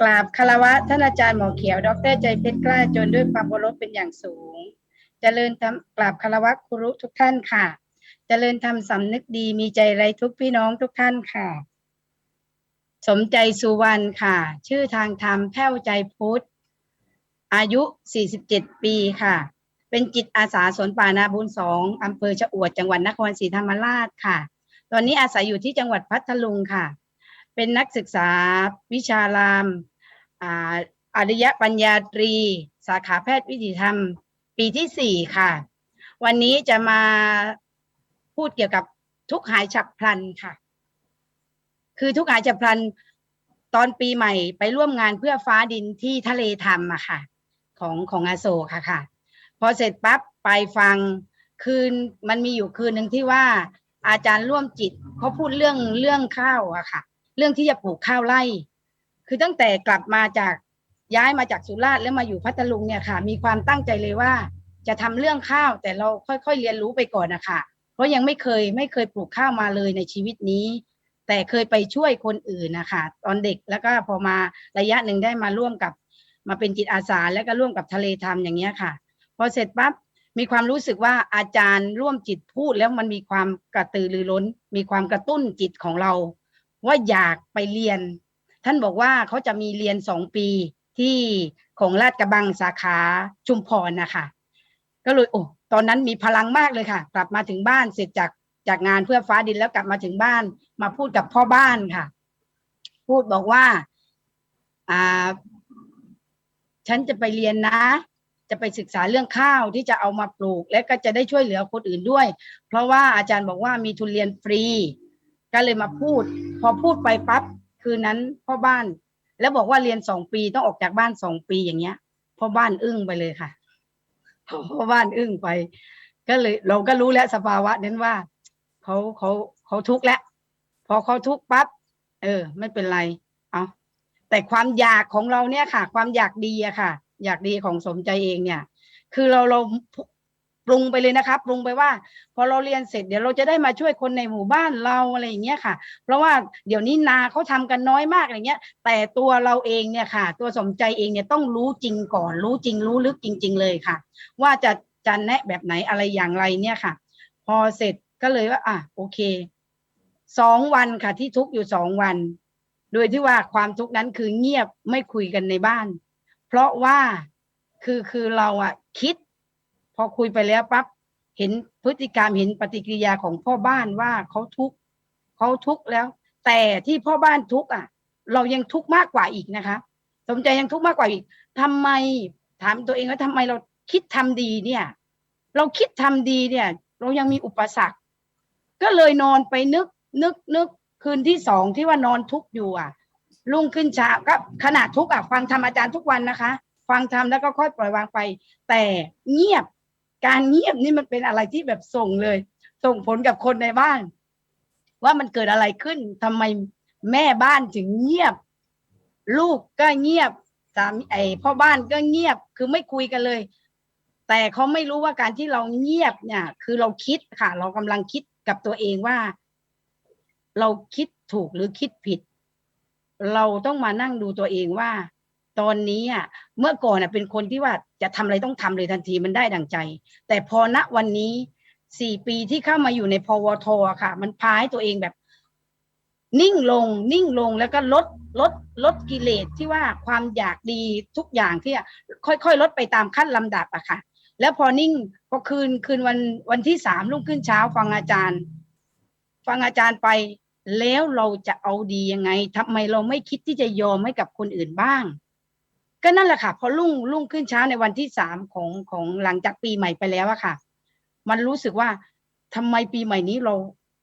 กราบคารวะท่านอาจารย์หมอเขียว ดรใจเพชรกล้าจนด้วยความเคารพเป็นอย่างสูงเจริญธรรมกราบคารวะครูทุกท่านค่ะเจริญธรรมสำนึกดีมีใจไรทุกพี่น้องทุกท่านค่ะ สมใจสุวรรณค่ะ ชื่อทางธรรมแพ้วใจพุทธ อายุ 47 ปีค่ะ เป็นจิตอาสาสวนป่านาบุญสองอำเภอชะอวดจังหวัดนครศรีธรรมราชค่ะ ตอนนี้อาศัยอยู่ที่จังหวัดพัทลุงค่ะ เป็นนักศึกษาวิชารามอาริยปัญญาตรี สาขาแพทย์วิถีธรรม ปีที่สี่ค่ะ วันนี้จะมาพูดเกี่ยวกับทุกข์หายฉับพลันค่ะ คือทุกข์หายฉับพลันตอนปีใหม่ไปร่วมงานเพื่อฟ้าดินที่ทะเลธรรมอะค่ะ ของของอาโศกค่ะค่ะ พอเสร็จปั๊บไปฟังคืนมันมีอยู่คืนหนึ่งที่ว่าอาจารย์ร่วมจิตเขาพูดเรื่องเรื่องข้าวอะค่ะ เรื่องที่จะปลูกข้าวไร่ คือตั้งแต่กลับมาจากย้ายมาจากสุราษฎร์แล้วมาอยู่พัทลุงเนี่ยค่ะ มีความตั้งใจเลยว่า จะทำเรื่องข้าวแต่เราค่อยๆเรียนรู้ไปก่อนนะคะเพราะยังไม่เคยไม่เคยปลูกข้าวมาเลยในชีวิตนี้ แต่เคยไปช่วยคนอื่นนะคะตอนเด็กแล้วก็พอมาระยะหนึ่งได้มาร่วมกับมาเป็นจิตอาสาแล้วก็ร่วมกับทะเลธรรมอย่างเงี้ยค่ะ พอเสร็จปั๊บมีความรู้สึกว่าอาจารย์ร่วมจิตพูดแล้วมันมีความกระตือรือร้น มีความกระตุ้นจิตของเรา ว่าอยากไปเรียน ท่านบอกว่าเขาจะมีเรียนสองปีที่ของลาดกระบังสาขาชุมพรนะคะก็เลยโอ้ตอนนั้นมีพลังมากเลยค่ะ กลับมาถึงบ้านเสร็จจากจากงานเพื่อฟ้าดินแล้วกลับมาถึงบ้าน มาพูดกับพ่อบ้านค่ะ พูดบอกว่าอ่า ฉันจะไปเรียนนะ จะไปศึกษาเรื่องข้าวที่จะเอามาปลูก และก็จะได้ช่วยเหลือคนอื่นด้วย เพราะว่าอาจารย์บอกว่ามีทุนเรียนฟรี ก็เลยมาพูด พอพูดไปปั๊บคืนนั้นพ่อบ้าน แล้วบอกว่าเรียนสองปีต้องออกจากบ้านสองปีอย่างเงี้ยพ่อบ้านอึ้งไปเลยค่ะพ่อบ้านอึ้งไป ก็เลย เราก็รู้แล้วสภาวะนั้นว่าเขาเขาเขาทุกข์แล้วพอเขาทุกข์ปั๊บเออ ไม่เป็นไรเอาแต่ความอยากของเราเนี่ยค่ะ ความอยากดีอะค่ะ อยากดีของสมใจเองเนี่ย คือเราเรา ปรุงไปเลยนะคะปรุงไปว่า พอเราเรียนเสร็จเดี๋ยวเราจะได้มาช่วยคนในหมู่บ้านเราอะไรอย่างเงี้ยค่ะ เพราะว่าเดี๋ยวนี้นาเขาทำกันน้อยมากอะไรเงี้ย แต่ตัวเราเองเนี่ยค่ะ ตัวสมใจเองเนี่ยต้องรู้จริงก่อน รู้จริงรู้ลึกจริง ๆ เลยค่ะ ว่าจะจะแนะแบบไหนอะไรอย่างไรเนี่ยค่ะ พอเสร็จก็เลยว่าอะโอเคสองวันค่ะ ที่ทุกอยู่สองวัน โดยที่ว่าความทุกข์นั้นคือเงียบไม่คุยกันในบ้าน เพราะว่าคือคือเราอะคิด พอคุยไปแล้วปั๊บเห็นพฤติกรรมเห็นปฏิกิริยาของพ่อบ้านว่าเขาทุกข์เขาทุกข์แล้ว แต่ที่พ่อบ้านทุกข์อะ เรายังทุกข์มากกว่าอีกนะคะ สมใจยังทุกข์มากกว่าอีกทำไมถามตัวเองว่าทำไมเราคิดทำดีเนี่ย เราคิดทำดีเนี่ย เรายังมีอุปสรรค ก็เลยนอนไปนึกนึกนึกคืนที่สองที่ว่านอนทุกข์อยู่อะรุ่งขึ้นเช้าก็ขณะทุกข์อะฟังธรรมอาจารย์ทุกวันนะคะ ฟังธรรมแล้วก็ค่อยปล่อยวางไป แต่เงียบ การเงียบนี่มันเป็นอะไรที่แบบส่งเลย ส่งผลกับคนในบ้าน ว่ามันเกิดอะไรขึ้นทำไมแม่บ้านถึงเงียบ ลูกก็เงียบสามีไอพ่อบ้านก็เงียบคือไม่คุยกันเลย แต่เขาไม่รู้ว่าการที่เราเงียบเนี่ย คือเราคิดค่ะ เรากำลังคิดกับตัวเองว่า เราคิดถูกหรือคิดผิด เราต้องมานั่งดูตัวเองว่า ตอนนี้อะเมื่อก่อนอะเป็นคนที่ว่าจะทำอะไรต้องทำเลยทันทีมันได้ดังใจ แต่พอณวันนี้สี่ปีที่เข้ามาอยู่ในพวทอค่ะ มันพาให้ตัวเองแบบ นิ่งลง นิ่งลงแล้วก็ลดลดลดกิเลสที่ว่าความอยากดีทุกอย่างที่อะค่อยๆ ลดไปตามขั้นลำดับอะค่ะ แล้วพอนิ่งพอคืนคืนวันวันที่สามรุ่งขึ้นเช้าฟังอาจารย์ ฟังอาจารย์ไปแล้วเราจะเอาดียังไงทำไมเราไม่คิดที่จะยอมให้กับคนอื่นบ้าง ก็นั่นแหละค่ะพอรุ่งรุ่งขึ้นเช้าในวันที่สามของของหลังจากปีใหม่ไปแล้วอะค่ะ มันรู้สึกว่าทำไมปีใหม่นี้เรา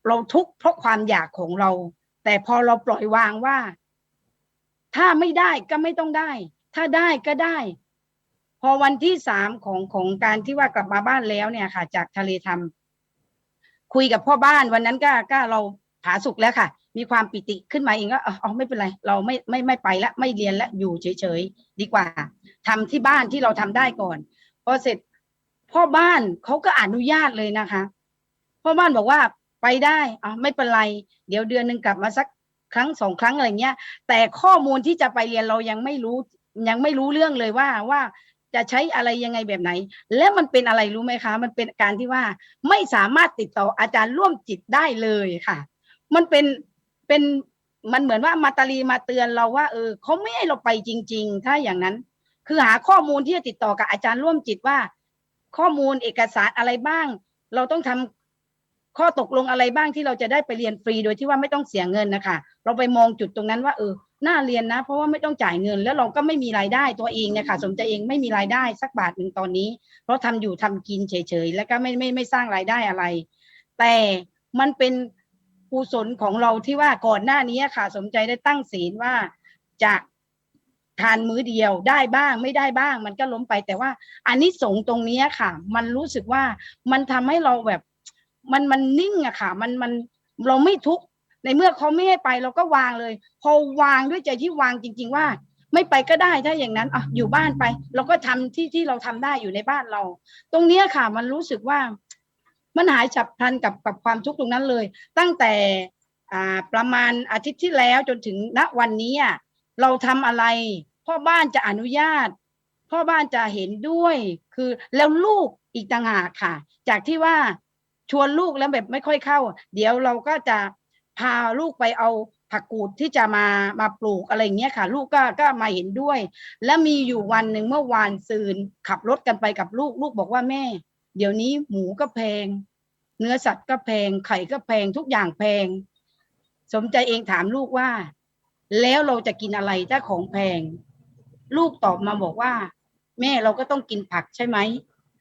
เราทุกข์เพราะความอยากของเรา แต่พอเราปล่อยวางว่า ถ้าไม่ได้ก็ไม่ต้องได้ ถ้าได้ก็ได้ พอวันที่สามของของการที่ว่ากลับมาบ้านแล้วเนี่ยค่ะ จากทะเลทำคุยกับพ่อบ้านวันนั้นก็ก็เราผาสุกแล้วค่ะ มีความปิติขึ้นมาเองก็อ๋อไม่เป็นไร เราไม่ไม่ไม่ไปละไม่เรียนละอยู่เฉยๆดีกว่าทำที่บ้านที่เราทำได้ก่อนพอเสร็จพ่อบ้านเขาก็อนุญาตเลยนะคะพ่อบ้านบอกว่าไปได้อ๋อไม่เป็นไร เดี๋ยวเดือนหนึ่งกลับมาสักครั้งสองครั้งอะไรเงี้ย แต่ข้อมูลที่จะไปเรียนเรายังไม่รู้ยังไม่รู้เรื่องเลยว่าว่าจะใช้อะไรยังไงแบบไหน และมันเป็นอะไรรู้ไหมคะ มันเป็นการที่ว่าไม่สามารถติดต่ออาจารย์ร่วมจิตได้เลยค่ะ มันเป็น เป็นมันเหมือนว่ามาตาลีมาเตือนเราว่า เออเขาไม่ให้เราไปจริง ๆ ถ้าอย่างนั้น คือหาข้อมูลที่จะติดต่อกับอาจารย์ร่วมจิตว่า ข้อมูลเอกสารอะไรบ้าง เราต้องทำข้อตกลงอะไรบ้างที่เราจะได้ไปเรียนฟรีโดยที่ว่าไม่ต้องเสียเงินนะคะเราไปมองจุดตรงนั้นว่าเออน่าเรียนนะ เพราะว่าไม่ต้องจ่ายเงิน แล้วเราก็ไม่มีรายได้ตัวเองเนี่ยค่ะสมใจเองไม่มีรายได้สักบาทหนึ่งตอนนี้ เพราะทำอยู่ทำกินเฉยๆแล้วก็ไม่ไม่ไม่สร้างรายได้อะไร แต่มันเป็น กุศลของเราที่ว่าก่อนหน้านี้ค่ะ สมใจได้ตั้งศีลว่าจะทานมื้อเดียวได้บ้างไม่ได้บ้าง มันก็ล้มไปแต่ว่าอันนี้สงตรงนี้ค่ะ มันรู้สึกว่ามันทำให้เราแบบมันมันนิ่งอะค่ะ มันมันเราไม่ทุกข์ในเมื่อเขาไม่ให้ไปเราก็วางเลย พอวางด้วยใจที่วางจริง ๆ ว่า ไม่ไปก็ได้ถ้าอย่างนั้นอะอยู่บ้านไป เราก็ทำที่ที่เราทำได้อยู่ในบ้านเรา ตรงเนี้ยค่ะ มันรู้สึกว่า มันหายฉับพลันกับกับความทุกข์ตรงนั้นเลย ตั้งแต่อ่าประมาณอาทิตย์ที่แล้วจนถึงณวันนี้อะเราทำอะไร พ่อบ้านจะอนุญาต พ่อบ้านจะเห็นด้วย คือแล้วลูกอีกต่างหากค่ะ จากที่ว่าชวนลูกแล้วแบบไม่ค่อยเข้า เดี๋ยวเราก็จะพาลูกไปเอาผักกูดที่จะมามาปลูกอะไรอย่างเงี้ยค่ะ ลูกก็ก็มาเห็นด้วย และมีอยู่วันหนึ่งเมื่อวานซืนขับรถกันไปกับลูกลูกบอกว่าแม่ เดี๋ยวนี้หมูก็แพง เนื้อสัตว์ก็แพง ไข่ก็แพงทุกอย่างแพง สมใจเองถามลูกว่า แล้วเราจะกินอะไรถ้าของแพง ลูกตอบมาบอกว่า แม่เราก็ต้องกินผักใช่ไหม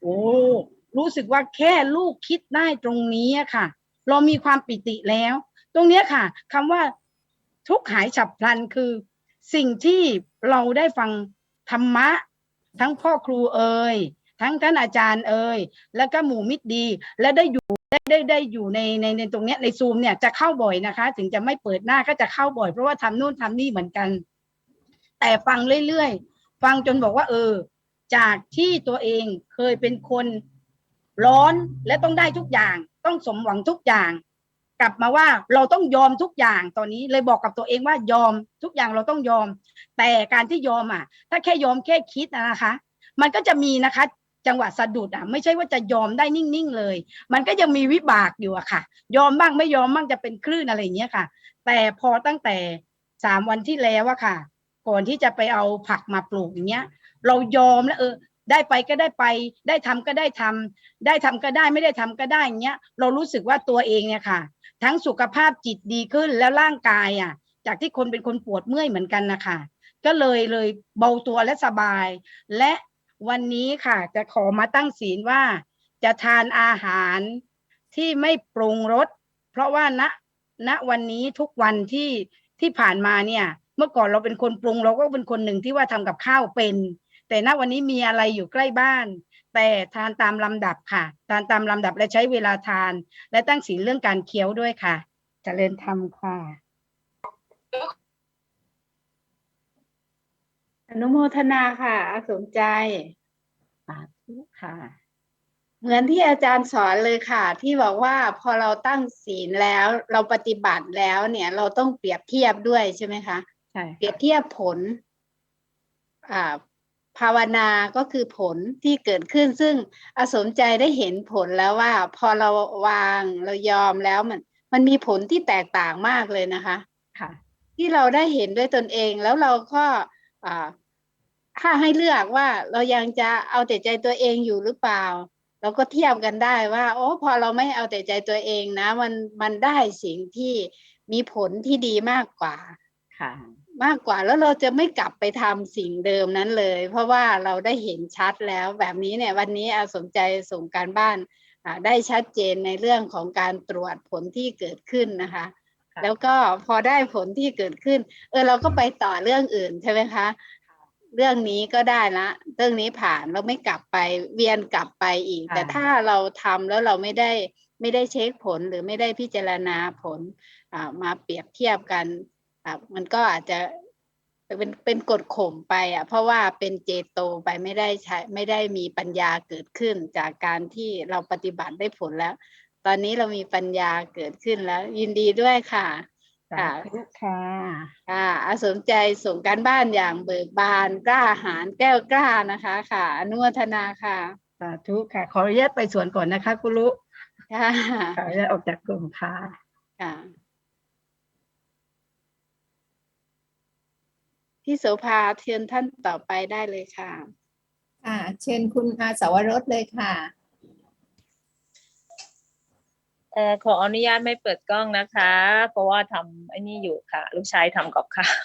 โอ้รู้สึกว่าแค่ลูกคิดได้ตรงนี้อะค่ะ เรามีความปิติแล้ว ตรงนี้ค่ะคำว่าทุกข์หายฉับพลันคือ สิ่งที่เราได้ฟังธรรมะ ทั้งพ่อครูเอ่ย ทั้งท่านอาจารย์เอ่ยแล้วก็หมู่มิตรดี และได้อยู่ได้ได้ได้อยู่ในในในตรงเนี้ยในซูมเนี่ยจะเข้าบ่อยนะคะ ถึงจะไม่เปิดหน้าก็จะเข้าบ่อย เพราะว่าทำนู่นทำนี่เหมือนกัน แต่ฟังเรื่อยๆ ฟังจนบอกว่าเออ จากที่ตัวเองเคยเป็นคนร้อนและต้องได้ทุกอย่าง ต้องสมหวังทุกอย่าง กลับมาว่าเราต้องยอมทุกอย่างตอนนี้เลยบอกกับตัวเองว่ายอมทุกอย่างเราต้องยอม แต่การที่ยอมอะ ถ้าแค่ยอมแค่คิดนะคะ มันก็จะมีนะคะ จังหวะสะดุดอะไม่ใช่ว่าจะยอมได้นิ่งๆเลย มันก็ยังมีวิบากอยู่อะค่ะ ยอมบ้างไม่ยอมบ้างจะเป็นคลื่นอะไรอย่างเงี้ยค่ะ แต่พอตั้งแต่สามวันที่แล้วอะค่ะ ก่อนที่จะไปเอาผักมาปลูกอย่างเงี้ย เรายอมแล้วเออได้ไปก็ได้ไป ได้ทำก็ได้ทำได้ทำก็ได้ไม่ได้ทำก็ได้อย่างเงี้ย เรารู้สึกว่าตัวเองเนี่ยค่ะ ทั้งสุขภาพจิตดีขึ้นแล้วร่างกายอะ จากที่คนเป็นคนปวดเมื่อยเหมือนกันนะคะก็เลยเลยเบาตัวและสบาย และ วันนี้ค่ะ จะขอมาตั้งศีลว่า จะทานอาหารที่ไม่ปรุงรสเพราะว่าณณวันนี้ทุกวันที่ที่ผ่านมาเนี่ย เมื่อก่อนเราเป็นคนปรุงเราก็เป็นคนหนึ่งที่ว่าทำกับข้าวเป็น แต่ณวันนี้มีอะไรอยู่ใกล้บ้าน แต่ทานตามลำดับค่ะ ทานตามลำดับและใช้เวลาทาน และตั้งศีลเรื่องการเคี้ยวด้วยค่ะเจริญธรรมค่ะ อนุโมทนาค่ะอาสมใจสาธุค่ะ เหมือนที่อาจารย์สอนเลยค่ะ ที่บอกว่าพอเราตั้งศีลแล้วเราปฏิบัติแล้วเนี่ย เราต้องเปรียบเทียบด้วยใช่ไหมคะใช่เปรียบเทียบผล อ่า ภาวนาก็คือผลที่เกิดขึ้น ซึ่งอาสมใจได้เห็นผลแล้วว่า พอเราวางเรายอมแล้วมัน มันมีผลที่แตกต่างมากเลยนะคะ ค่ะ ที่เราได้เห็นด้วยตนเองแล้วเราก็อ่า ถ้าให้เลือกว่าเรายังจะเอาแต่ใจตัวเองอยู่หรือเปล่า เราก็เทียบกันได้ว่า โอ้พอเราไม่เอาแต่ใจตัวเองนะ มันมันได้สิ่งที่มีผลที่ดีมากกว่าค่ะ มากกว่าแล้วเราจะไม่กลับไปทำสิ่งเดิมนั้นเลย เพราะว่าเราได้เห็นชัดแล้วแบบนี้เนี่ย วันนี้อาสนใจส่งการบ้านอ่าได้ชัดเจนในเรื่องของการตรวจผลที่เกิดขึ้นนะคะค่ะแล้วก็พอได้ผลที่เกิดขึ้น เออเราก็ไปต่อเรื่องอื่นใช่ไหมคะ เรื่องนี้ก็ได้ละเรื่องนี้ผ่านเราไม่กลับไปเวียนกลับไปอีกค่ะแต่ถ้าเราทำแล้วเราไม่ได้ไม่ได้เช็คผลหรือไม่ได้พิจารณาผลอ่ามาเปรียบเทียบกันอ่ามันก็อาจจะเป็นเป็นกฎข่มไปอะเพราะว่าเป็นเจโตไปไม่ได้ใช้ไม่ได้มีปัญญาเกิดขึ้นจากการที่เราปฏิบัติได้ผลแล้ว ตอนนี้เรามีปัญญาเกิดขึ้นแล้ว ยินดีด้วยค่ะ สาธุค่ะค่ะอาสนใจส่งการบ้านอย่างเบิกบานกล้าหาญแก้วกล้านะคะ ค่ะ อนุโมทนาค่ะ สาธุค่ะ ขออนุญาตไปสวนก่อนนะคะคุณลุค่ะขออนุญาตออกจากกลุ่มค่ะค่ะพี่โสภาเชิญท่านต่อไปได้เลยค่ะค่ะเชิญคุณอาสาวรสเลยค่ะ เออขออนุญาตไม่เปิดกล้องนะคะ เพราะว่าทำไอ้นี่อยู่ค่ะ ลูกชายทำกับข้าว